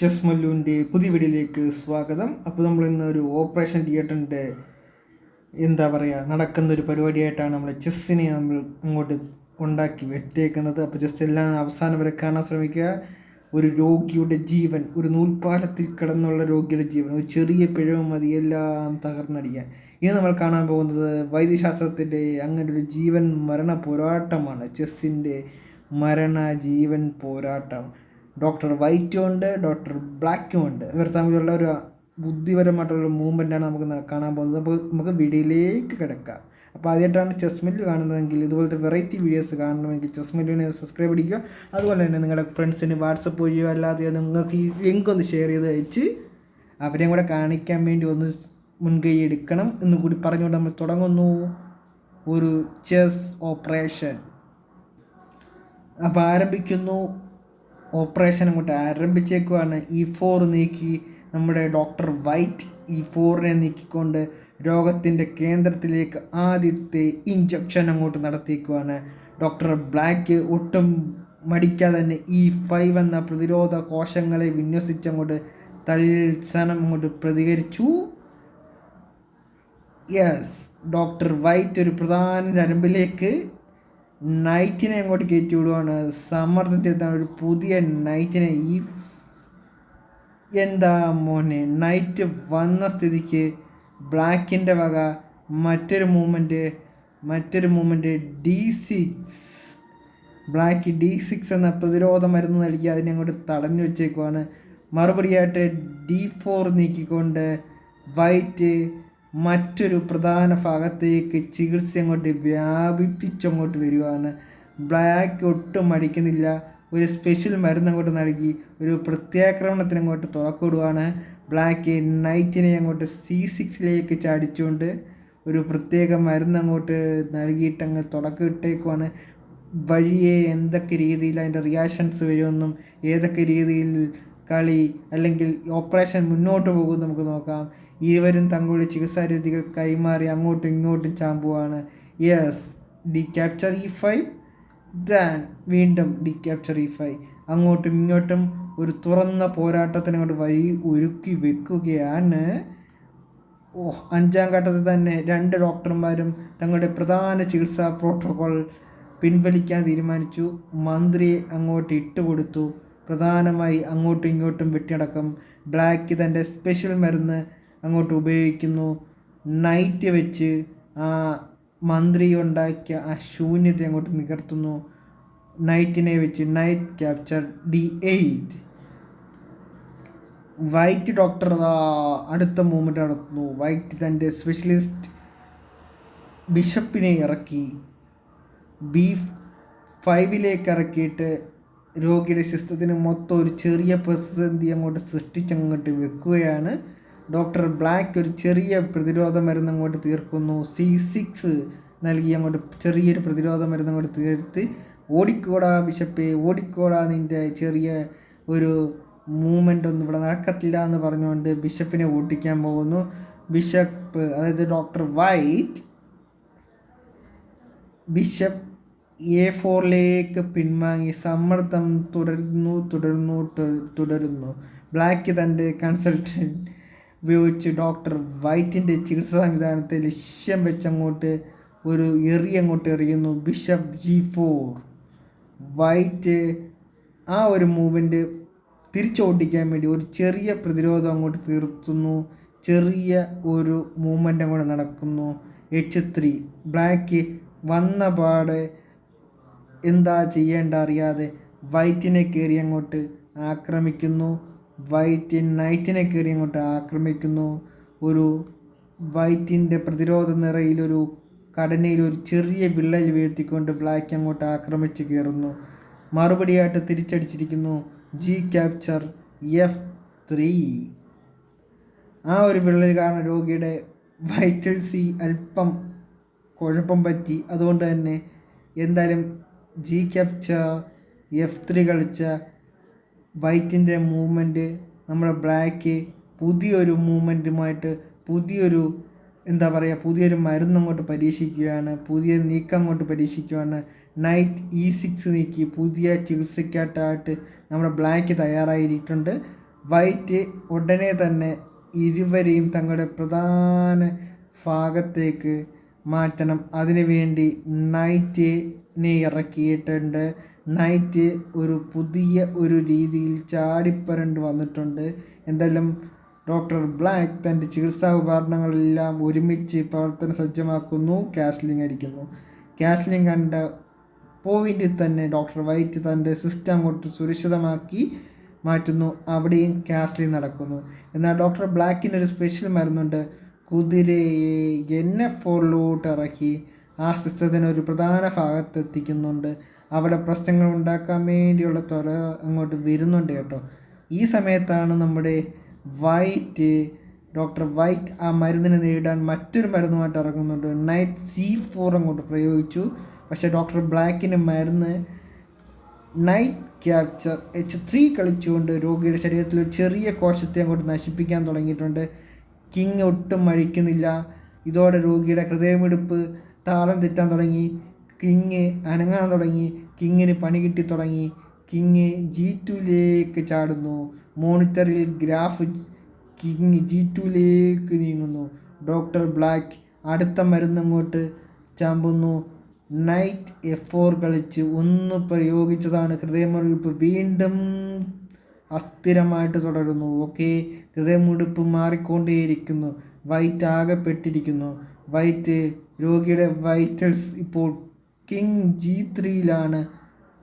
Chess മല്ലുവിന്റെ പുതിയ വീഡിയോയിലേക്ക് സ്വാഗതം. അപ്പോൾ നമ്മൾ ഇന്ന് ഒരു ഓപ്പറേഷൻ തിയേറ്ററിന്റെ എന്താ പറയുക നടക്കുന്ന ഒരു പരിപാടിയായിട്ടാണ് നമ്മൾ ചെസ്സിനെ നമ്മൾ അങ്ങോട്ട് ഉണ്ടാക്കി വെച്ചേക്കുന്നത്. അപ്പോൾ ജസ്റ്റ് എല്ലാം അവസാനം വരെ കാണാൻ ശ്രമിക്കുക. ഒരു രോഗിയുടെ ജീവൻ ഒരു നൂൽപ്പാലത്തിൽ കിടന്നുള്ള രോഗിയുടെ ജീവൻ ഒരു ചെറിയ പിഴവ് മതി എല്ലാം തകർന്നടിക്കാൻ. ഇനി നമ്മൾ കാണാൻ പോകുന്നത് വൈദ്യശാസ്ത്രത്തിന്റെ അങ്ങനെ ഒരു ജീവൻ മരണ പോരാട്ടമാണ്. ചെസ്സിന്റെ മരണ ജീവൻ പോരാട്ടം. ഡോക്ടർ വൈറ്റും ഉണ്ട് ഡോക്ടർ ബ്ലാക്കും ഉണ്ട്. ഇവർ തമ്മിലുള്ള ഒരു ബുദ്ധിപരമായിട്ടുള്ള മൂവ്മെന്റാണ് നമുക്ക് കാണാൻ പോകുന്നത്. അപ്പോൾ നമുക്ക് വീഡിയോയിലേക്ക് കിടക്കാം. അപ്പോൾ ആദ്യമായിട്ടാണ് ചെസ് മില്ല് കാണുന്നതെങ്കിൽ ഇതുപോലത്തെ വെറൈറ്റി വീഡിയോസ് കാണണമെങ്കിൽ ചെസ് സബ്സ്ക്രൈബ് അടിക്കുക. അതുപോലെ തന്നെ നിങ്ങളുടെ ഫ്രണ്ട്സിന് വാട്സപ്പ് ചെയ്യുക അല്ലാതെ നിങ്ങൾക്ക് ഈ ലിങ്ക് ഒന്ന് ഷെയർ ചെയ്ത് അയച്ച് അവരെയും കൂടെ കാണിക്കാൻ വേണ്ടി ഒന്ന് മുൻകൈ എടുക്കണം എന്ന് കൂടി പറഞ്ഞുകൊണ്ട് നമ്മൾ തുടങ്ങുന്നു. ഒരു ചെസ് ഓപ്പറേഷൻ. അപ്പോൾ ആരംഭിക്കുന്നു. ഓപ്പറേഷൻ അങ്ങോട്ട് ആരംഭിച്ചേക്കുവാണ്. ഇ ഫോർ നീക്കി നമ്മുടെ ഡോക്ടർ വൈറ്റ് ഇ ഫോറിനെ നീക്കിക്കൊണ്ട് രോഗത്തിന്റെ കേന്ദ്രത്തിലേക്ക് ആദ്യത്തെ ഇഞ്ചക്ഷൻ അങ്ങോട്ട് നടത്തിയേക്കുവാണ്. ഡോക്ടർ ബ്ലാക്ക് ഒട്ടും മടിക്കാതെ തന്നെ ഇ ഫൈവ് എന്ന പ്രതിരോധ കോശങ്ങളെ വിന്യസിച്ചങ്ങോട്ട് തൽസനം അങ്ങോട്ട് പ്രതികരിച്ചു. യെസ് ഡോക്ടർ വൈറ്റ് ഒരു പ്രധാന നരമ്പിലേക്ക് നൈറ്റിനെ അങ്ങോട്ട് കയറ്റി വിടുവാണ് സമ്മർദ്ദത്തിൽ ഒരു പുതിയ നൈറ്റിനെ ഈ എന്താ മോനെ നൈറ്റ് വന്ന സ്ഥിതിക്ക് ബ്ലാക്കിന്റെ വക മറ്റൊരു മൂമെന്റ് മറ്റൊരു moment D six black D six എന്ന പ്രതിരോധ മരുന്ന് നൽകി അതിനെ അങ്ങോട്ട് തടഞ്ഞു വെച്ചേക്കുവാണ്. മറുപടിയായിട്ട് ഡി ഫോർ നീക്കിക്കൊണ്ട് വൈറ്റ് മറ്റൊരു പ്രധാന ഭാഗത്തേക്ക് ചികിത്സ അങ്ങോട്ട് വ്യാപിപ്പിച്ചങ്ങോട്ട് വരികയാണ് ബ്ലാക്ക് ഒട്ടും മടിക്കുന്നില്ല ഒരു സ്പെഷ്യൽ മരുന്ന് അങ്ങോട്ട് നൽകി ഒരു പ്രത്യാക്രമണത്തിന് അങ്ങോട്ട് തുറക്കിടുകയാണ് ബ്ലാക്ക് നൈറ്റിനെ അങ്ങോട്ട് സി സിക്സിലേക്ക് ചാടിച്ചുകൊണ്ട് ഒരു പ്രത്യേക മരുന്ന് അങ്ങോട്ട് നൽകിയിട്ട് അങ്ങ് തുടക്കം ഇട്ടേക്കുവാണ് വഴിയെ എന്തൊക്കെ രീതിയിൽ അതിന്റെ റിയാക്ഷൻസ് വരുമെന്നും ഏതൊക്കെ രീതിയിൽ കളി അല്ലെങ്കിൽ ഓപ്പറേഷൻ മുന്നോട്ട് പോകുമെന്ന് നമുക്ക് നോക്കാം. ഇരുവരും തങ്ങളുടെ ചികിത്സാരീതികൾ കൈമാറി അങ്ങോട്ടും ഇങ്ങോട്ടും ചാമ്പുവാണ്. Yes D capture E five then വീണ്ടും ഡി ക്യാപ്ചർ ഇ ഫൈവ് അങ്ങോട്ടും ഇങ്ങോട്ടും ഒരു തുറന്ന പോരാട്ടത്തിന് അങ്ങോട്ട് വഴി ഒരുക്കി വെക്കുകയാണ്. ഓ അഞ്ചാം ഘട്ടത്തിൽ തന്നെ രണ്ട് ഡോക്ടർമാരും തങ്ങളുടെ പ്രധാന ചികിത്സാ പ്രോട്ടോകോൾ പിൻവലിക്കാൻ തീരുമാനിച്ചു. മന്ത്രിയെ അങ്ങോട്ട് ഇട്ടുകൊടുത്തു പ്രധാനമായി അങ്ങോട്ടും ഇങ്ങോട്ടും വെട്ടിയടക്കം. ബ്ലാക്ക് തന്റെ സ്പെഷ്യൽ മരുന്ന് അങ്ങോട്ട് ഉപയോഗിക്കുന്നു. നൈറ്റ് വെച്ച് ആ മന്ത്രി ഉണ്ടാക്കിയ ആ ശൂന്യത അങ്ങോട്ട് നികർത്തുന്നു. നൈറ്റിനെ വെച്ച് knight capture D eight white doctor അടുത്ത മൂവ്മെന്റ് നടത്തുന്നു. വൈറ്റ് തന്റെ സ്പെഷ്യലിസ്റ്റ് ബിഷപ്പിനെ ഇറക്കി. ബി ഫൈവിലേക്ക് ഇറക്കിയിട്ട് രോഗിയുടെ ശിസ്തത്തിന് മൊത്തം ഒരു ചെറിയ പ്രതിസന്ധി അങ്ങോട്ട് സൃഷ്ടിച്ചങ്ങോട്ട് വെക്കുകയാണ്. ഡോക്ടർ ബ്ലാക്ക് ഒരു ചെറിയ പ്രതിരോധ മരുന്ന് അങ്ങോട്ട് തീർക്കുന്നു. സി സിക്സ് നൽകി അങ്ങോട്ട് ചെറിയൊരു പ്രതിരോധ മരുന്ന് അങ്ങോട്ട് തീർത്ത് ഓടിക്കോടാ ബിഷപ്പേ ഓടിക്കോടാ നിന്റെ ചെറിയ ഒരു മൂവ്മെന്റ് ഒന്നും ഇവിടെ നടക്കത്തില്ല എന്ന് പറഞ്ഞുകൊണ്ട് ബിഷപ്പിനെ ഓട്ടിക്കാൻ പോകുന്നു. ബിഷപ്പ് അതായത് ഡോക്ടർ വൈറ്റ് ബിഷപ്പ് എ ഫോറിലേക്ക് പിൻവാങ്ങി സമ്മർദ്ദം തുടരുന്നു തുടരുന്നു തുടരുന്നു. ബ്ലാക്ക് തന്റെ കൺസൾട്ടന്റ് ഉപയോഗിച്ച് ഡോക്ടർ വൈറ്റിന്റെ ചികിത്സാ സംവിധാനത്തെ ലക്ഷ്യം വെച്ചങ്ങോട്ട് ഒരു എറി അങ്ങോട്ട് എറിയുന്നു ബിഷപ്പ് ജി ഫോർ. വൈറ്റ് ആ ഒരു മൂവ്മെന്റ് തിരിച്ചോട്ടിക്കാൻ വേണ്ടി ഒരു ചെറിയ പ്രതിരോധം അങ്ങോട്ട് തീർത്തുന്നു. ചെറിയ ഒരു മൂവ്മെന്റ് അങ്ങോട്ട് നടക്കുന്നു. എച്ച് ത്രീ ബ്ലാക്ക് വന്ന പാടെ എന്താ ചെയ്യേണ്ട അറിയാതെ വൈറ്റിനെ കയറി അങ്ങോട്ട് ആക്രമിക്കുന്നു. വൈറ്റ് നൈറ്റിനെ കയറി അങ്ങോട്ട് ആക്രമിക്കുന്നു. ഒരു വൈറ്റിന്റെ പ്രതിരോധ നിറയിലൊരു കടനയിൽ ഒരു ചെറിയ വിള്ളൽ വീഴ്ത്തിക്കൊണ്ട് ബ്ലാക്ക് അങ്ങോട്ട് ആക്രമിച്ച് കയറുന്നു. മറുപടിയായിട്ട് തിരിച്ചടിച്ചിരിക്കുന്നു. G capture F three. ആ ഒരു വിള്ളൽ കാരണം രോഗിയുടെ വൈറ്റൽ സി അല്പം കുഴപ്പം പറ്റി. അതുകൊണ്ട് തന്നെ എന്തായാലും ജി ക്യാപ്ചർ എഫ് ത്രീ കളിച്ച വൈറ്റിന്റെ മൂവ്മെന്റ് നമ്മുടെ ബ്ലാക്ക് പുതിയൊരു മൂവ്മെന്റുമായിട്ട് പുതിയൊരു എന്താ പറയുക പുതിയൊരു മരുന്ന് അങ്ങോട്ട് പരീക്ഷിക്കുകയാണ് പുതിയ നീക്കം അങ്ങോട്ട് പരീക്ഷിക്കുകയാണ്. നൈറ്റ് ഇ സിക്സ് നീക്കി പുതിയ ചികിത്സയ്ക്കായിട്ടായിട്ട് നമ്മുടെ ബ്ലാക്ക് തയ്യാറായിട്ടുണ്ട് വൈറ്റ് ഉടനെ തന്നെ ഇരുവരെയും തങ്ങളുടെ പ്രധാന ഭാഗത്തേക്ക് മാറ്റണം. അതിനുവേണ്ടി നൈറ്റിനെ ഇറക്കിയിട്ടുണ്ട്. നൈറ്റ് ഒരു പുതിയ ഒരു രീതിയിൽ ചാടിപ്പരണ്ട് വന്നിട്ടുണ്ട്. എന്തായാലും ഡോക്ടർ ബ്ലാക്ക് തന്റെ ചികിത്സാ ഉപകരണങ്ങളെല്ലാം ഒരുമിച്ച് പ്രവർത്തന സജ്ജമാക്കുന്നു. കാസ്ലിംഗ് അടിക്കുന്നു. കാസ്ലിംഗ് കണ്ട പോയിന്റിൽ തന്നെ ഡോക്ടർ വൈറ്റ് തന്റെ സിസ്റ്റം അങ്ങോട്ട് സുരക്ഷിതമാക്കി മാറ്റുന്നു. അവിടെയും കാസ്ലിംഗ് നടക്കുന്നു. എന്നാൽ ഡോക്ടർ ബ്ലാക്കിന് ഒരു സ്പെഷ്യൽ മരുന്നുണ്ട്. കുതിരയെ എഫ് ഫോറിലോട്ട് ഇറക്കി ആ സിസ്റ്റത്തിന് ഒരു പ്രധാന ഭാഗത്ത് എത്തിക്കുന്നുണ്ട് അവിടെ പ്രശ്നങ്ങൾ ഉണ്ടാക്കാൻ വേണ്ടിയുള്ള ത്വര അങ്ങോട്ട് വരുന്നുണ്ട് കേട്ടോ. ഈ സമയത്താണ് നമ്മുടെ വൈറ്റ് ഡോക്ടർ വൈറ്റ് ആ മരുന്നിനെ നേരിടാൻ മറ്റൊരു മരുന്നുമായിട്ട് ഇറങ്ങുന്നുണ്ട്. നൈറ്റ് സി ഫോർ അങ്ങോട്ട് പ്രയോഗിച്ചു. പക്ഷേ ഡോക്ടർ ബ്ലാക്കിന് മരുന്ന് നൈറ്റ് ക്യാപ്ചർ എച്ച് ത്രീ കളിച്ചുകൊണ്ട് രോഗിയുടെ ശരീരത്തിൽ ചെറിയ കോശത്തെ അങ്ങോട്ട് നശിപ്പിക്കാൻ തുടങ്ങിയിട്ടുണ്ട്. കിങ് ഒട്ടും മഴിക്കുന്നില്ല ഇതോടെ രോഗിയുടെ ഹൃദയമിടിപ്പ് താളം തെറ്റാൻ തുടങ്ങി. കിങ് അനങ്ങാൻ തുടങ്ങി കിങ്ങിന് പണി കിട്ടി തുടങ്ങി. കിങ് ജി ടുവിലേക്ക് ചാടുന്നു. മോണിറ്ററിൽ ഗ്രാഫ് കിങ് ജി ടുവിലേക്ക് നീങ്ങുന്നു. ഡോക്ടർ ബ്ലാക്ക് അടുത്ത മരുന്നങ്ങോട്ട് ചാമ്പുന്നു. നൈറ്റ് എഫ് ഫോർ കളിച്ച് ഒന്ന് പ്രയോഗിച്ചതാണ്. ഹൃദയമുറിപ്പ് വീണ്ടും അസ്ഥിരമായിട്ട് തുടരുന്നു. ഓക്കെ. ഹൃദയമുടിപ്പ് മാറിക്കൊണ്ടേയിരിക്കുന്നു. വൈറ്റ് ആകപ്പെട്ടിരിക്കുന്നു. വൈറ്റ് രോഗിയുടെ വൈറ്റൽസ് ഇപ്പോൾ കിങ് ജി ത്രീയിലാണ്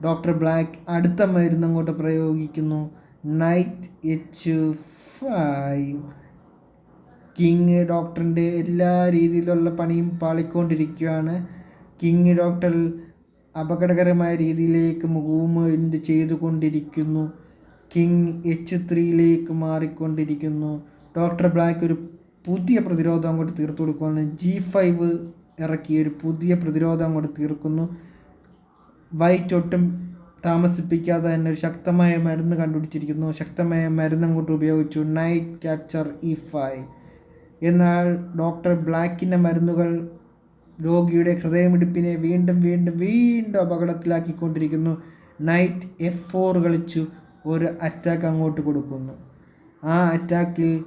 ഡോക്ടർ ബ്ലാക്ക് അടുത്ത മരുന്ന് അങ്ങോട്ട് പ്രയോഗിക്കുന്നു. നൈറ്റ് എച്ച് ഫൈവ് കിങ് ഡോക്ടറിന്റെ എല്ലാ രീതിയിലുള്ള പണിയും പാളിക്കൊണ്ടിരിക്കുകയാണ്. കിങ് ഡോക്ടർ അപകടകരമായ രീതിയിലേക്ക് മൂവ്മെന്റ് ചെയ്തുകൊണ്ടിരിക്കുന്നു. കിങ് എച്ച് ത്രീയിലേക്ക് മാറിക്കൊണ്ടിരിക്കുന്നു. ഡോക്ടർ ബ്ലാക്ക് ഒരു പുതിയ പ്രതിരോധം അങ്ങോട്ട് തീർത്തു കൊടുക്കുവാണ്. ജി ഫൈവ് ഇറക്കി ഒരു പുതിയ പ്രതിരോധം അങ്ങോട്ട് തീർക്കുന്നു. വൈറ്റ് ഒട്ടും താമസിപ്പിക്കാതെ തന്നെ ഒരു ശക്തമായ മരുന്ന് കണ്ടുപിടിച്ചിരിക്കുന്നു. ശക്തമായ മരുന്ന് അങ്ങോട്ട് ഉപയോഗിച്ചു. നൈറ്റ് ക്യാപ്ചർ ഇ ഫൈവ് എന്നാൽ ഡോക്ടർ ബ്ലാക്കിന്റെ മരുന്നുകൾ രോഗിയുടെ ഹൃദയമിടിപ്പിനെ വീണ്ടും വീണ്ടും വീണ്ടും അപകടത്തിലാക്കിക്കൊണ്ടിരിക്കുന്നു. നൈറ്റ് എഫ് ഫോർ കളിച്ചു ഒരു അറ്റാക്ക് അങ്ങോട്ട് കൊടുക്കുന്നു. ആ അറ്റാക്കിൽ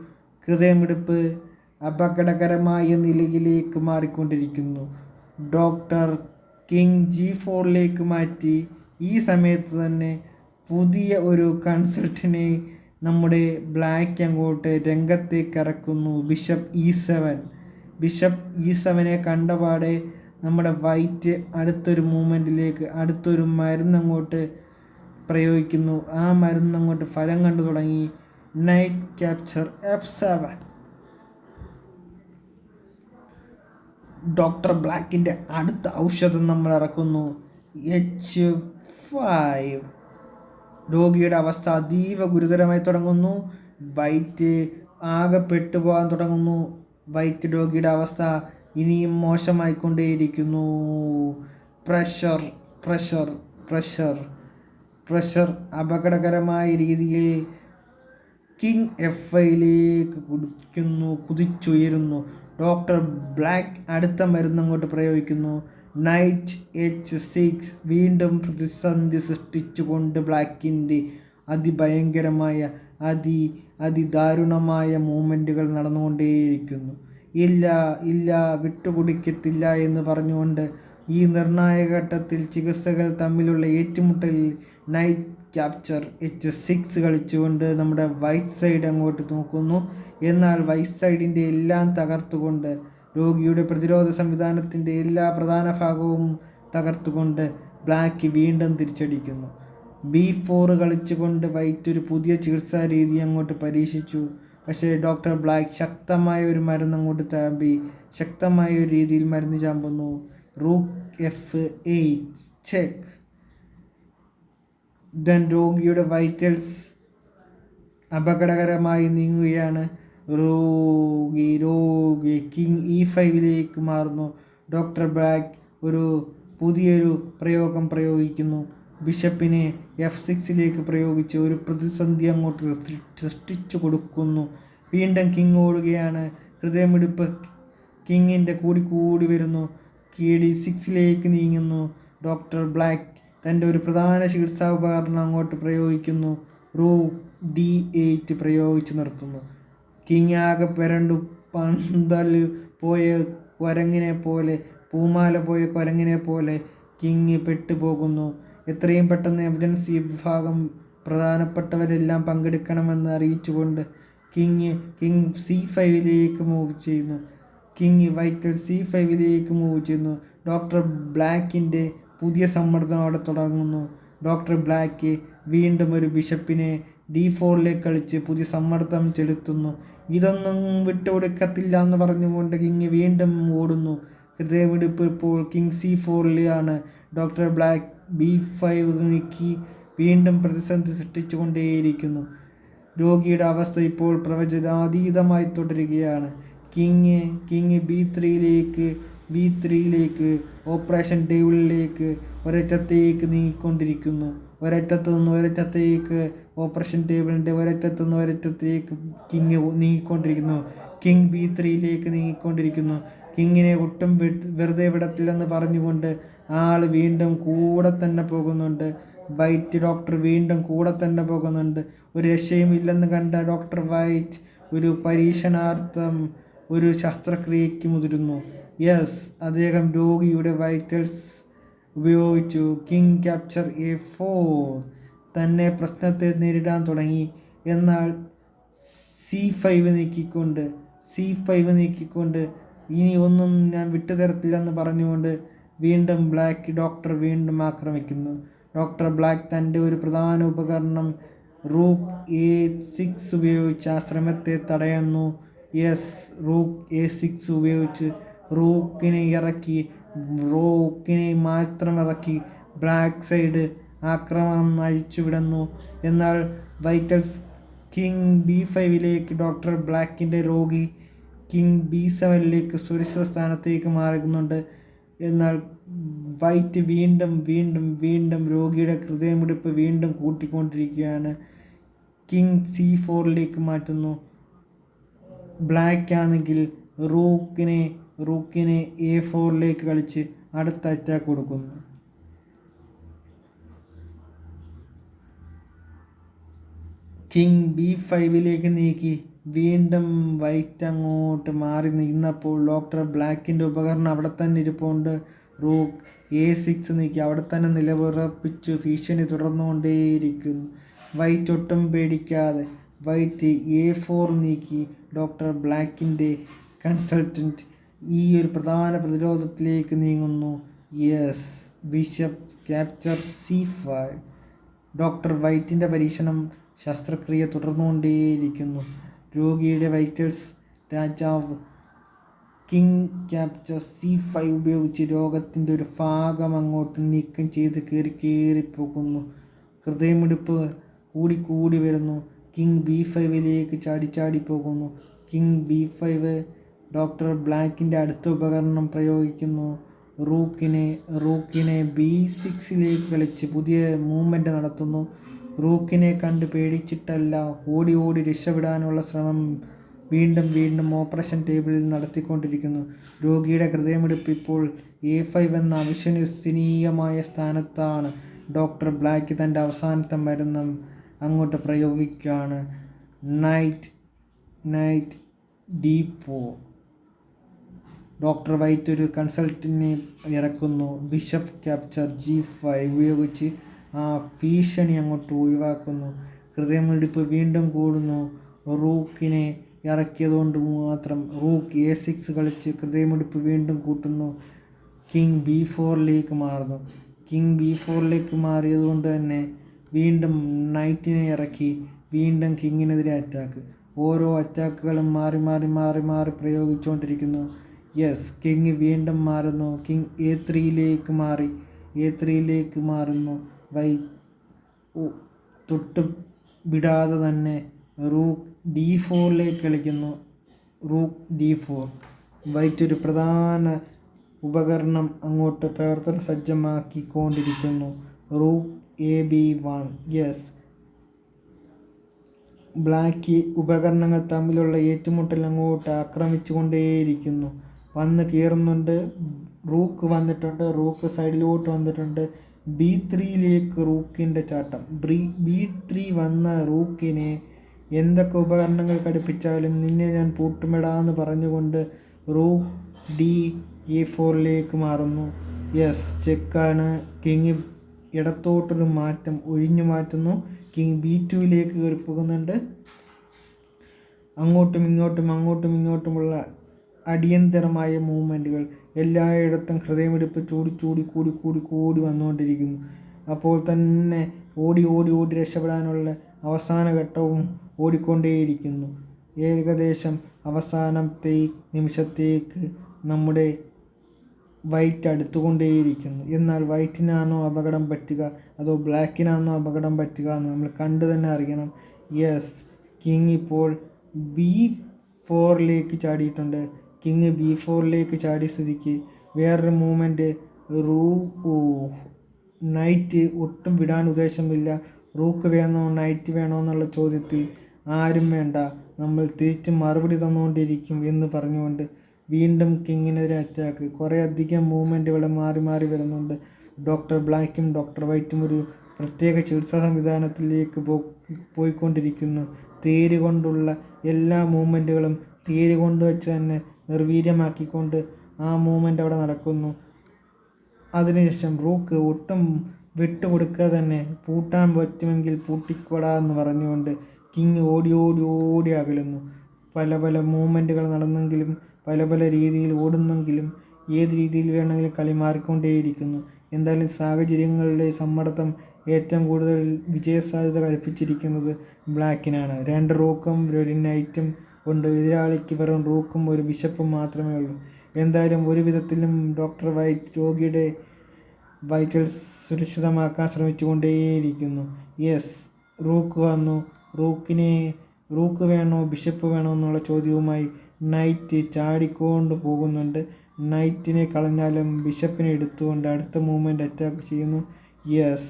ഹൃദയമിടിപ്പ് അപകടകരമായ നിലയിലേക്ക് മാറിക്കൊണ്ടിരിക്കുന്നു. ഡോക്ടർ കിങ് ജി ഫോറിലേക്ക് മാറ്റി. ഈ സമയത്ത് തന്നെ പുതിയ ഒരു കൺസൾട്ടിനെ നമ്മുടെ ബ്ലാക്ക് അങ്ങോട്ട് രംഗത്തേക്ക് ഇറക്കുന്നു bishop E seven. Bishop E സെവനെ കണ്ടപാടെ നമ്മുടെ വൈറ്റ് അടുത്തൊരു മൂമെന്റിലേക്ക് അടുത്തൊരു മരുന്നങ്ങോട്ട് പ്രയോഗിക്കുന്നു. ആ മരുന്നങ്ങോട്ട് ഫലം കണ്ടു തുടങ്ങി. Knight capture F seven. Doctor ബ്ലാക്കിന്റെ അടുത്ത ഔഷധം നമ്മൾ ഇറക്കുന്നു. എച്ച് ഫൈവ് രോഗിയുടെ അവസ്ഥ അതീവ ഗുരുതരമായി തുടങ്ങുന്നു. വൈറ്റ് ആകെ പെട്ടുപോകാൻ തുടങ്ങുന്നു. വൈറ്റ് രോഗിയുടെ അവസ്ഥ ഇനിയും മോശമായിക്കൊണ്ടേയിരിക്കുന്നു. പ്രഷർ പ്രഷർ പ്രഷർ പ്രഷർ അപകടകരമായ രീതിയിൽ കിങ് എഫ് ഐയിലേക്ക് കുടിക്കുന്നു കുതിച്ചുയരുന്നു. ഡോക്ടർ ബ്ലാക്ക് അടുത്ത മരുന്ന് അങ്ങോട്ട് പ്രയോഗിക്കുന്നു. നൈറ്റ് എച്ച് സിക്സ് വീണ്ടും പ്രതിസന്ധി സൃഷ്ടിച്ചുകൊണ്ട് ബ്ലാക്കിന്റെ അതിഭയങ്കരമായ അതി അതിദാരുണമായ മൂമെന്റുകൾ നടന്നുകൊണ്ടേയിരിക്കുന്നു. ഇല്ല ഇല്ല വിട്ടുകുടിക്കത്തില്ല എന്ന് പറഞ്ഞുകൊണ്ട് ഈ നിർണായക ഘട്ടത്തിൽ ചികിത്സകൾ തമ്മിലുള്ള ഏറ്റുമുട്ടലിൽ നൈറ്റ് ക്യാപ്ചർ എച്ച് സിക്സ് കളിച്ചുകൊണ്ട് നമ്മുടെ വൈറ്റ് സൈഡ് അങ്ങോട്ട് നോക്കുന്നു. എന്നാൽ വൈറ്റ് സൈഡിന്റെ എല്ലാം തകർത്തുകൊണ്ട് രോഗിയുടെ പ്രതിരോധ സംവിധാനത്തിന്റെ എല്ലാ പ്രധാന ഭാഗവും തകർത്തുകൊണ്ട് ബ്ലാക്ക് വീണ്ടും തിരിച്ചടിക്കുന്നു. ബി ഫോർ കളിച്ചുകൊണ്ട് വൈറ്റ് ഒരു പുതിയ ചികിത്സാ രീതി അങ്ങോട്ട് പരീക്ഷിച്ചു. പക്ഷേ ഡോക്ടർ ബ്ലാക്ക് ശക്തമായ ഒരു മരുന്ന് അങ്ങോട്ട് താമ്പി ശക്തമായ ഒരു രീതിയിൽ മരുന്ന് ചാമ്പുന്നു. Rook F eight check. Then രോഗിയുടെ വൈറ്റൽസ് അപകടകരമായി നീങ്ങുകയാണ്. രോഗി രോഗി കിങ് ഇ ഫൈവിലേക്ക് മാറുന്നു. ഡോക്ടർ ബ്ലാക്ക് ഒരു പുതിയൊരു പ്രയോഗം പ്രയോഗിക്കുന്നു. ബിഷപ്പിനെ എഫ് സിക്സിലേക്ക് പ്രയോഗിച്ച് ഒരു പ്രതിസന്ധി അങ്ങോട്ട് സൃഷ്ടിച്ചു കൊടുക്കുന്നു. വീണ്ടും കിങ് ഓടുകയാണ്. ഹൃദയമിടിപ്പ് കിങ്ങിന്റെ കൂടി കൂടി വരുന്നു. കെ ഡി സിക്സിലേക്ക് നീങ്ങുന്നു. ഡോക്ടർ ബ്ലാക്ക് തന്റെ ഒരു പ്രധാന ചികിത്സാ ഉപകരണം അങ്ങോട്ട് പ്രയോഗിക്കുന്നു. റൂ ഡി എയ്റ്റ് പ്രയോഗിച്ച് നിർത്തുന്നു. കിങ് പെരണ്ടു പുരണ്ടു പന്തൽ പോയ കുരങ്ങിനെ പോലെ പൂമാല പോയ കുരങ്ങിനെ പോലെ കിങ് പെട്ടുപോകുന്നു. എത്രയും പെട്ടെന്ന് എമർജൻസി വിഭാഗം പ്രധാനപ്പെട്ടവരെല്ലാം പങ്കെടുക്കണമെന്ന് അറിയിച്ചുകൊണ്ട് കിങ് കിങ് സി ഫൈവിലേക്ക് മൂവ് ചെയ്യുന്നു. കിങ് വൈക്കൽ സി ഫൈവിലേക്ക് മൂവ് ചെയ്യുന്നു. ഡോക്ടർ ബ്ലാക്കിന്റെ പുതിയ സമ്മർദ്ദം അവിടെ തുടങ്ങുന്നു. ഡോക്ടർ ബ്ലാക്ക് വീണ്ടും ഒരു ബിഷപ്പിനെ ഡി ഫോറിലേക്ക് കളിച്ച് പുതിയ സമ്മർദ്ദം ചെലുത്തുന്നു. ഇതൊന്നും വിട്ടുകൊടുക്കത്തില്ല എന്ന് പറഞ്ഞുകൊണ്ട് കിങ് വീണ്ടും ഓടുന്നു. ഹൃദയമിടിപ്പ് ഇപ്പോൾ കിങ് സി ഫോറിലാണ് ഡോക്ടർ ബ്ലാക്ക് ബി ഫൈവ് നീക്കി വീണ്ടും പ്രതിസന്ധി സൃഷ്ടിച്ചുകൊണ്ടേയിരിക്കുന്നു. രോഗിയുടെ അവസ്ഥ ഇപ്പോൾ പ്രവചനാതീതമായി തുടരുകയാണ്. കിങ് കിങ് ബി ത്രീയിലേക്ക് ബി ത്രീയിലേക്ക് ഓപ്പറേഷൻ ടേബിളിലേക്ക് ഒരറ്റത്തേക്ക് നീങ്ങിക്കൊണ്ടിരിക്കുന്നു. ഒരറ്റത്ത് നിന്ന് ഒരറ്റത്തേക്ക് ഓപ്പറേഷൻ ടേബിളിന്റെ ഒരറ്റത്ത് നിന്ന് ഒരറ്റത്തേക്ക് കിങ് നീങ്ങിക്കൊണ്ടിരിക്കുന്നു. കിങ് ബി ത്രീയിലേക്ക് നീങ്ങിക്കൊണ്ടിരിക്കുന്നു. കിങ്ങിനെ ഒട്ടും വെറുതെ വിടത്തില്ലെന്ന് പറഞ്ഞുകൊണ്ട് ആൾ വീണ്ടും കൂടെ തന്നെ പോകുന്നുണ്ട്. വൈറ്റ് ഡോക്ടർ വീണ്ടും കൂടെ തന്നെ പോകുന്നുണ്ട്. ഒരു രക്ഷയും ഇല്ലെന്ന് കണ്ട ഡോക്ടർ വൈറ്റ് ഒരു പരീക്ഷണാർത്ഥം ഒരു ശസ്ത്രക്രിയയ്ക്ക് മുതിരുന്നു. യെസ് അദ്ദേഹം രോഗിയുടെ വൈറ്റൽസ് ഉപയോഗിച്ചു. King capture A four. തന്നെ പ്രശ്നത്തെ നേരിടാൻ തുടങ്ങി. എന്നാൽ സി ഫൈവ് നീക്കിക്കൊണ്ട് സി ഫൈവ് നീക്കിക്കൊണ്ട് ഇനി ഒന്നും ഞാൻ വിട്ടുതരത്തില്ലെന്ന് പറഞ്ഞുകൊണ്ട് വീണ്ടും ബ്ലാക്ക് ഡോക്ടർ വീണ്ടും ആക്രമിക്കുന്നു. ഡോക്ടർ ബ്ലാക്ക് തന്റെ ഒരു പ്രധാന ഉപകരണം റൂക്ക് എ സിക്സ് ഉപയോഗിച്ച് ആ ശ്രമത്തെ തടയുന്നു. യെസ് റൂക്ക് എ സിക്സ് ഉപയോഗിച്ച് റൂക്കിനെ ഇറക്കി റൂക്കിനെ മാത്രമിറക്കി ബ്ലാക്ക് സൈഡ് ആക്രമണം അഴിച്ചുവിടുന്നു. എന്നാൽ വൈറ്റൽസ് കിങ് ബി ഫൈവിലേക്ക് ഡോക്ടർ ബ്ലാക്കിന്റെ രോഗി കിങ് ബി സെവനിലേക്ക് സുരക്ഷിത സ്ഥാനത്തേക്ക് മാറുന്നുണ്ട്. എന്നാൽ വൈറ്റ് വീണ്ടും വീണ്ടും വീണ്ടും രോഗിയുടെ ഹൃദയമിടിപ്പ് വീണ്ടും കൂട്ടിക്കൊണ്ടിരിക്കുകയാണ്. കിങ് സി ഫോറിലേക്ക് മാറ്റുന്നു. ബ്ലാക്ക് ആണെങ്കിൽ റൂക്കിനെ റൂക്കിനെ എ ഫോറിലേക്ക് കളിച്ച് അടുത്ത അറ്റാക്ക് കൊടുക്കുന്നു. കിങ് ബി ഫൈവിലേക്ക് നീക്കി വീണ്ടും വൈറ്റ് അങ്ങോട്ട് മാറി നിന്നപ്പോൾ ഡോക്ടർ ബ്ലാക്കിന്റെ ഉപകരണം അവിടെ തന്നെ ഇരിപ്പുണ്ട്. റൂക്ക് എ സിക്സ് നീക്കി അവിടെ തന്നെ നിലവുറപ്പിച്ചു. ഭീഷണി തുടർന്നുകൊണ്ടേയിരിക്കുന്നു. വൈറ്റ് ഒട്ടും പേടിക്കാതെ വൈറ്റ് എ ഫോർ നീക്കി ഡോക്ടർ ബ്ലാക്കിന്റെ കൺസൾട്ടന്റ് ഈ ഒരു പ്രധാന പ്രതിരോധത്തിലേക്ക് നീങ്ങുന്നു. Yes bishop capture C five doctor വൈറ്റിന്റെ പരീക്ഷണം ശസ്ത്രക്രിയ തുടർന്നുകൊണ്ടേയിരിക്കുന്നു. രോഗിയുടെ വൈറ്റൽസ് രാജാവ് കിങ് ക്യാപ്ചർ സി ഫൈവ് ഉപയോഗിച്ച് രോഗത്തിന്റെ ഒരു ഭാഗം അങ്ങോട്ട് നീക്കം ചെയ്ത് കയറി കയറിപ്പോകുന്നു. ഹൃദയമിടിപ്പ് കൂടിക്കൂടി വരുന്നു. കിങ് ബി ഫൈവിലേക്ക് ചാടി പോകുന്നു. കിങ് ബി ഫൈവ് ഡോക്ടർ ബ്ലാക്കിന്റെ അടുത്ത ഉപകരണം പ്രയോഗിക്കുന്നു. റൂക്കിനെ റൂക്കിനെ ബി സിക്സിലേക്ക് കളിച്ച് പുതിയ മൂവ്മെന്റ് നടത്തുന്നു. റൂക്കിനെ കണ്ട് പേടിച്ചിട്ടല്ല ഓടി ഓടി രക്ഷപ്പെടാനുള്ള ശ്രമം വീണ്ടും വീണ്ടും ഓപ്പറേഷൻ ടേബിളിൽ നടത്തിക്കൊണ്ടിരിക്കുന്നു. രോഗിയുടെ ഹൃദയമിടിപ്പ് ഇപ്പോൾ എ ഫൈവ് എന്ന അവിശ്വസനീയമായ സ്ഥാനത്താണ്. ഡോക്ടർ ബ്ലാക്ക് തന്റെ അവസാനത്തെ മരുന്ന് അങ്ങോട്ട് പ്രയോഗിക്കുകയാണ്. Knight knight D four. Doctor white ഒരു കൺസൾട്ടിനെ ഇറക്കുന്നു. ബിഷപ്പ് ക്യാപ്ചർ ജി ഫൈവ് ഉപയോഗിച്ച് ആ ഭീഷണി അങ്ങോട്ട് ഒഴിവാക്കുന്നു. ഹൃദയമിടിപ്പ് വീണ്ടും കൂടുന്നു. റൂക്കിനെ ഇറക്കിയതുകൊണ്ട് മാത്രം റൂക്ക് എ സിക്സ് കളിച്ച് ഹൃദയമിടിപ്പ് വീണ്ടും കൂട്ടുന്നു. കിങ് ബി ഫോറിലേക്ക് മാറുന്നു. കിങ് ബി ഫോറിലേക്ക് മാറിയതുകൊണ്ട് തന്നെ വീണ്ടും നൈറ്റിനെ ഇറക്കി വീണ്ടും കിങ്ങിനെതിരെ അറ്റാക്ക് ഓരോ അറ്റാക്കുകളും മാറി മാറി മാറി മാറി പ്രയോഗിച്ചുകൊണ്ടിരിക്കുന്നു. യെസ് കിങ് വീണ്ടും മാറുന്നു. കിങ് എ ത്രീയിലേക്ക് മാറി. എ ത്രീയിലേക്ക് മാറുന്നു. വൈ തൊട്ട് വിടാതെ തന്നെ റൂക്ക് ഡി ഫോറിലേക്ക് കളിക്കുന്നു. റൂക്ക് ഡി ഫോർ വൈറ്റ് ഒരു പ്രധാന ഉപകരണം അങ്ങോട്ട് പ്രവർത്തന സജ്ജമാക്കിക്കൊണ്ടിരിക്കുന്നു. Rook A B one yes black ഉപകരണങ്ങൾ തമ്മിലുള്ള ഏറ്റുമുട്ടൽ അങ്ങോട്ട് ആക്രമിച്ചു കൊണ്ടേയിരിക്കുന്നു വന്ന് കയറുന്നുണ്ട് റൂക്ക് വന്നിട്ടുണ്ട്. റൂക്ക് സൈഡിലോട്ട് വന്നിട്ടുണ്ട്. ബി ത്രീയിലേക്ക് റൂക്കിന്റെ ചാട്ടം. ബ്രീ ബി ത്രീ വന്ന റൂക്കിനെ എന്തൊക്കെ ഉപകരണങ്ങൾ ഘടിപ്പിച്ചാലും നിന്നെ ഞാൻ പൂട്ടുമിടാന്ന് പറഞ്ഞുകൊണ്ട് റൂക്ക് ഡി എ ഫോറിലേക്ക് മാറുന്നു. യെസ് ചെക്കാണ്. കിങ് ഇടത്തോട്ടൊരു മാറ്റം ഒഴിഞ്ഞു മാറ്റുന്നു. കിങ് ബി ടുവിലേക്ക് കയറി പോകുന്നുണ്ട്. അങ്ങോട്ടും ഇങ്ങോട്ടും അങ്ങോട്ടും ഇങ്ങോട്ടുമുള്ള അടിയന്തരമായ മൂവ്മെന്റുകൾ എല്ലായിടത്തും ഹൃദയമിടിപ്പ് ചൂടി ചൂടി കൂടി കൂടി കൂടി വന്നുകൊണ്ടിരിക്കുന്നു. അപ്പോൾ തന്നെ ഓടി ഓടി ഓടി രക്ഷപ്പെടാനുള്ള അവസാന ഘട്ടവും ഓടിക്കൊണ്ടേയിരിക്കുന്നു. ഏകദേശം അവസാനത്തെ നിമിഷത്തേക്ക് നമ്മുടെ വൈറ്റ് അടുത്തുകൊണ്ടേയിരിക്കുന്നു. എന്നാൽ വൈറ്റിനാണോ അപകടം പറ്റുക? അതോ ബ്ലാക്കിനാണോ അപകടം പറ്റുക എന്ന് നമ്മൾ കണ്ടു തന്നെ അറിയണം. യെസ് കിങ് ഇപ്പോൾ ബി ഫോറിലേക്ക് ചാടിയിട്ടുണ്ട്. കിങ് ബി ഫോറിലേക്ക് ചാടിയ സ്ഥിതിക്ക് വേറൊരു മൂവ്മെന്റ് റൂ നൈറ്റ് ഒട്ടും വിടാൻ ഉദ്ദേശമില്ല. റൂക്ക് വേണോ നൈറ്റ് വേണോ എന്നുള്ള ചോദ്യത്തിൽ ആരും വേണ്ട. നമ്മൾ തിരിച്ച് മറുപടി തന്നുകൊണ്ടിരിക്കും എന്ന് പറഞ്ഞുകൊണ്ട് വീണ്ടും കിങ്ങിനെതിരെ അറ്റാക്ക് കുറേ അധികം മൂവ്മെന്റുകൾ മാറി മാറി വരുന്നുണ്ട്. ഡോക്ടർ ബ്ലാക്കും ഡോക്ടർ വൈറ്റും ഒരു പ്രത്യേക ചികിത്സാ സംവിധാനത്തിലേക്ക് പോയിക്കൊണ്ടിരിക്കുന്നു. തേര് കൊണ്ടുള്ള എല്ലാ മൂവ്മെന്റുകളും തേര് കൊണ്ട് വെച്ച് തന്നെ നിർവീര്യമാക്കിക്കൊണ്ട് ആ മൂവ്മെന്റ് അവിടെ നടക്കുന്നു. അതിനുശേഷം റൂക്ക് ഒട്ടും വിട്ടുകൊടുക്കാതെ തന്നെ പൂട്ടാൻ പറ്റുമെങ്കിൽ പൂട്ടിക്കൊടാ എന്ന് പറഞ്ഞുകൊണ്ട് കിങ് ഓടി ഓടി ഓടി അകലുന്നു. പല പല മൂവ്മെന്റുകൾ നടന്നെങ്കിലും പല പല രീതിയിൽ ഓടുന്നെങ്കിലും ഏത് രീതിയിൽ വേണമെങ്കിലും കളി മാറിക്കൊണ്ടേയിരിക്കുന്നു. എന്തായാലും സാഹചര്യങ്ങളുടെ സമ്മർദ്ദം ഏറ്റവും കൂടുതൽ വിജയസാധ്യത കൽപ്പിച്ചിരിക്കുന്നത് ബ്ലാക്കിനാണ്. രണ്ട് റോക്കും ഒരു നൈറ്റും കൊണ്ട് എതിരാളിക്ക് വെറും റൂക്കും ഒരു ബിഷപ്പും മാത്രമേ ഉള്ളൂ. എന്തായാലും ഒരു വിധത്തിലും ഡോക്ടർ വൈറ്റ് രോഗിയുടെ വൈറ്റൽസ് സുരക്ഷിതമാക്കാൻ ശ്രമിച്ചുകൊണ്ടേയിരിക്കുന്നു. യെസ് റൂക്ക് വന്നു. റൂക്കിനെ റൂക്ക് വേണോ ബിഷപ്പ് വേണോ എന്നുള്ള ചോദ്യവുമായി നൈറ്റ് ചാടിക്കൊണ്ട് പോകുന്നുണ്ട്. നൈറ്റിനെ കളഞ്ഞാലും ബിഷപ്പിനെ എടുത്തുകൊണ്ട് അടുത്ത മൂവ്മെന്റ് അറ്റാക്ക് ചെയ്യുന്നു. യെസ്.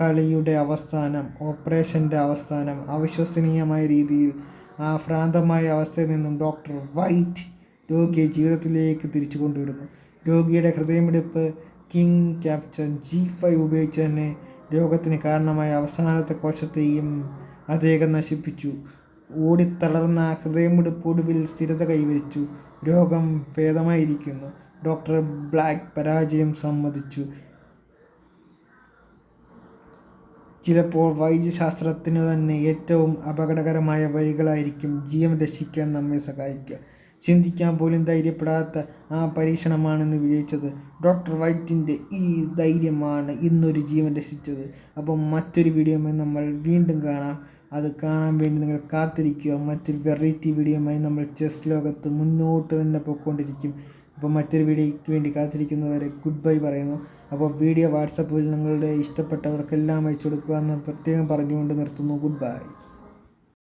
കളിയുടെ അവസാനം ഓപ്പറേഷന്റെ അവസാനം അവിശ്വസനീയമായ രീതിയിൽ ആ ഭ്രാന്തമായ അവസ്ഥയിൽ നിന്നും ഡോക്ടർ വൈറ്റ് രോഗിയെ ജീവിതത്തിലേക്ക് തിരിച്ചു കൊണ്ടുവരുന്നു. രോഗിയുടെ ഹൃദയമിടിപ്പ് കിങ് ക്യാപ്ചർ ജി ഫൈവ് ഉപയോഗിച്ച് തന്നെ രോഗത്തിന് കാരണമായ അവസാനത്തെ കോശത്തെയും അദ്ദേഹം നശിപ്പിച്ചു. ഓടിത്തളർന്ന ഹൃദയമിടിപ്പ് ഒടുവിൽ സ്ഥിരത കൈവരിച്ചു. രോഗം ഭേദമായിരിക്കുന്നു. ഡോക്ടർ ബ്ലാക്ക് പരാജയം സമ്മതിച്ചു. ചിലപ്പോൾ വൈദ്യശാസ്ത്രത്തിന് തന്നെ ഏറ്റവും അപകടകരമായ വഴികളായിരിക്കും ജീവൻ രക്ഷിക്കാൻ നമ്മെ സഹായിക്കുക. ചിന്തിക്കാൻ പോലും ധൈര്യപ്പെടാത്ത ആ പരീക്ഷണമാണെന്ന് വിജയിച്ചത് ഡോക്ടർ വൈറ്റിന്റെ ഈ ധൈര്യമാണ് ഇന്നൊരു ജീവൻ രക്ഷിച്ചത്. അപ്പം മറ്റൊരു വീഡിയോയുമായി നമ്മൾ വീണ്ടും കാണാം. അത് കാണാൻ വേണ്ടി നിങ്ങൾ കാത്തിരിക്കുക. മറ്റൊരു വെറൈറ്റി വീഡിയോയുമായി നമ്മൾ ചെസ് ലോകത്ത് മുന്നോട്ട് തന്നെ പോയിക്കൊണ്ടിരിക്കും. അപ്പോൾ മറ്റൊരു വീഡിയോയ്ക്ക് വേണ്ടി കാത്തിരിക്കുന്നവരെ ഗുഡ് ബൈ പറയുന്നു. അപ്പോൾ വീഡിയോ വാട്സപ്പിൽ നിങ്ങളുടെ ഇഷ്ടപ്പെട്ടവർക്കെല്ലാം അയച്ചു കൊടുക്കുക എന്ന് പ്രത്യേകം പറഞ്ഞുകൊണ്ട് നിർത്തുന്നു. Good bye.